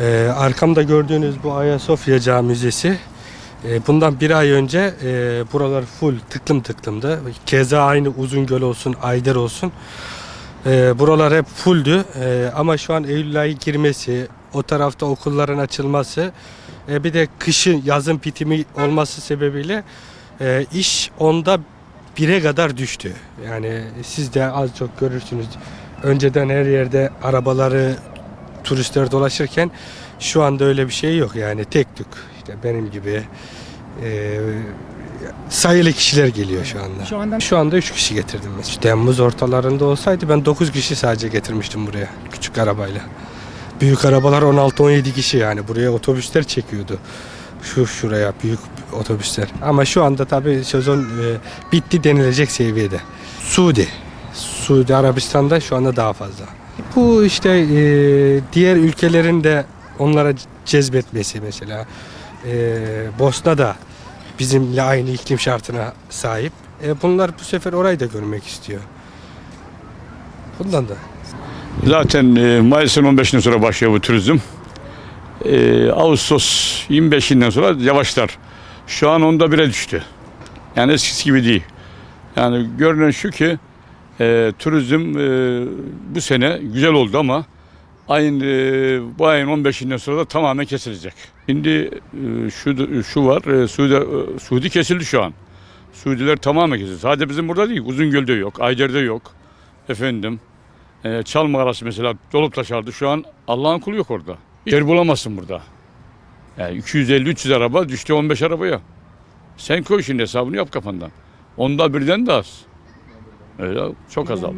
Ee, arkamda gördüğünüz bu Ayasofya Cami Müzesi. e, bundan bir ay önce e, buralar full tıklım tıklımdı. Keza aynı Uzungöl olsun, Ayder olsun. E, buralar hep fulldü. E, ama şu an Eylül ayı girmesi, o tarafta okulların açılması, e, bir de kışın, yazın bitimi olması sebebiyle e, iş onda bire kadar düştü. Yani siz de az çok görürsünüz. Önceden her yerde arabaları turistler dolaşırken şu anda öyle bir şey yok yani tek tük işte benim gibi e, sayılı kişiler geliyor şu anda. Şu anda Şu anda 3 kişi getirdim mesela. Temmuz ortalarında olsaydı ben 9 kişi sadece getirmiştim buraya küçük arabayla. Büyük arabalar 16-17 kişi yani buraya otobüsler çekiyordu. Şu şuraya büyük otobüsler. Ama şu anda tabii sezon e, bitti denilecek seviyede. Suudi. Suudi Arabistan'da şu anda daha fazla. Bu işte e, diğer ülkelerin de onlara cezbetmesi mesela. E, Bosna da bizimle aynı iklim şartına sahip. E, bunlar bu sefer orayı da görmek istiyor. Bundan da. Zaten e, Mayıs'ın 15'inden sonra başlıyor bu turizm. E, Ağustos 25'inden sonra yavaşlar. Şu an onda bire düştü. Yani eskisi gibi değil. Yani görünen şu ki e, turizm e, bu sene güzel oldu ama ayın e, bu ayın 15'inden sonra da tamamen kesilecek. Şimdi e, şu şu var. E, Suudi, e, Suudi kesildi şu an. Suudiler tamamen kesildi. Sadece bizim burada değil. Uzungöl'de yok. Ayder'de yok. Efendim. E, Çal mağarası mesela dolup taşardı. Şu an Allah'ın kulu yok orada. Yer bulamazsın burada. Yani 250-300 araba düştü 15 arabaya. Sen koy şimdi hesabını yap kafandan. Onda birden de az. Öyle çok azaldı.